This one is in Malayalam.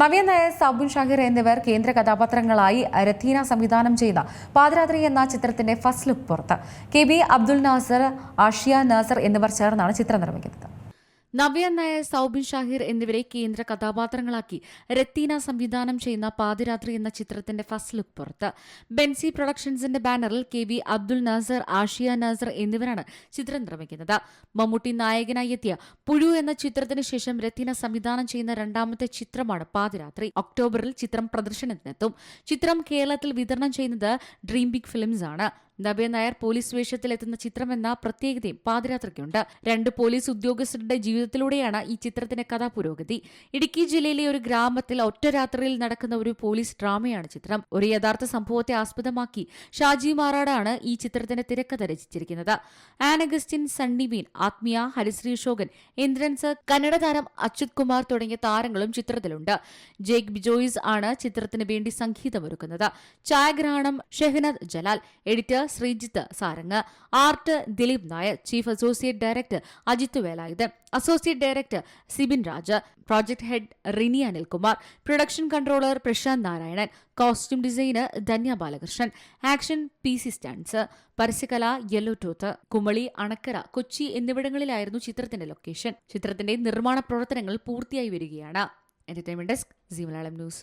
നവ്യ നായർ സാബുൻ ഷാഹിർ എന്നിവർ കേന്ദ്ര കഥാപാത്രങ്ങളായി രഥീന സംവിധാനം ചെയ്ത പാദരാത്രി എന്ന ചിത്രത്തിന്റെ ഫസ്റ്റ് ലുക്ക് പുറത്ത്. കെ ബി അബ്ദുൽ നാസർ ആഷിയ നാസർ എന്നിവർ ചേർന്നാണ് ചിത്രം നിർമ്മിക്കുന്നത്. നവ്യ നായർ സൌബിൻ ഷാഹിർ എന്നിവരെ കേന്ദ്ര കഥാപാത്രങ്ങളാക്കി രത്തീന സംവിധാനം ചെയ്യുന്ന പാതിരാത്രി എന്ന ചിത്രത്തിന്റെ ഫസ്റ്റ് ലുക്ക് പുറത്ത്. ബെൻസി പ്രൊഡക്ഷൻസിന്റെ ബാനറിൽ കെ വി അബ്ദുൽ നാസർ ആഷിയ നാസർ എന്നിവരാണ് ചിത്രം നിർമ്മിക്കുന്നത്. മമ്മൂട്ടി നായകനായി എത്തിയ പുഴു എന്ന ചിത്രത്തിന് ശേഷം രത്തീന സംവിധാനം ചെയ്യുന്ന രണ്ടാമത്തെ ചിത്രമാണ് പാതിരാത്രി. ഒക്ടോബറിൽ ചിത്രം പ്രദർശനത്തിനെത്തും. ചിത്രം കേരളത്തിൽ വിതരണം ചെയ്യുന്നത് ഡ്രീം ബിഗ് ഫിലിംസ് ആണ്. നബിയ നായർ പോലീസ് വേഷത്തിൽ വേഷത്തിലെത്തുന്ന ചിത്രമെന്ന പ്രത്യേകതയും പാതിരാത്രിക്കുണ്ട്. രണ്ട് പോലീസ് ഉദ്യോഗസ്ഥരുടെ ജീവിതത്തിലൂടെയാണ് ഈ ചിത്രത്തിന്റെ കഥാ പുരോഗതി ഇടുക്കി ജില്ലയിലെ ഒരു ഗ്രാമത്തിൽ ഒറ്റ രാത്രിയിൽ നടക്കുന്ന ഒരു പോലീസ് ഡ്രാമയാണ് ചിത്രം. ഒരു യഥാർത്ഥ സംഭവത്തെ ആസ്പദമാക്കി ഷാജി മാറാടാണ് ഈ ചിത്രത്തിന്റെ തിരക്കഥ രചിച്ചിരിക്കുന്നത്. ആനഗസ്റ്റിൻ സണ്ണി ബീൻ ആത്മീയ ഹരിശ്രീ അശോകൻ ഇന്ദ്രൻസ് കന്നഡ താരം അച്യുത് കുമാർ തുടങ്ങിയ താരങ്ങളും ചിത്രത്തിലുണ്ട്. ജേക്ക് ബിജോയിസ് ആണ് ചിത്രത്തിന് വേണ്ടി സംഗീതമൊരുക്കുന്നത്. ഛായാഗ്രഹണം Shehnad Jalal editor Sreejith Sarang art Dileep Nair chief associate director Ajith Velayudhan associate director Sibin Raj project head Rini Anilkumar production controller Prashanth Narayanan costume designer Dhanya Balakrishnan action P C stunts പരസ്യകല yellow tooth Kumily Anakkara Kochi എന്നിവിടങ്ങളിലായിരുന്നു ചിത്രത്തിന്റെ ലൊക്കേഷൻ. ചിത്രത്തിന്റെ നിർമ്മാണ പ്രവർത്തനങ്ങൾ പൂർത്തിയായി വരികയാണ്. Entertainment desk Zee Malayalam news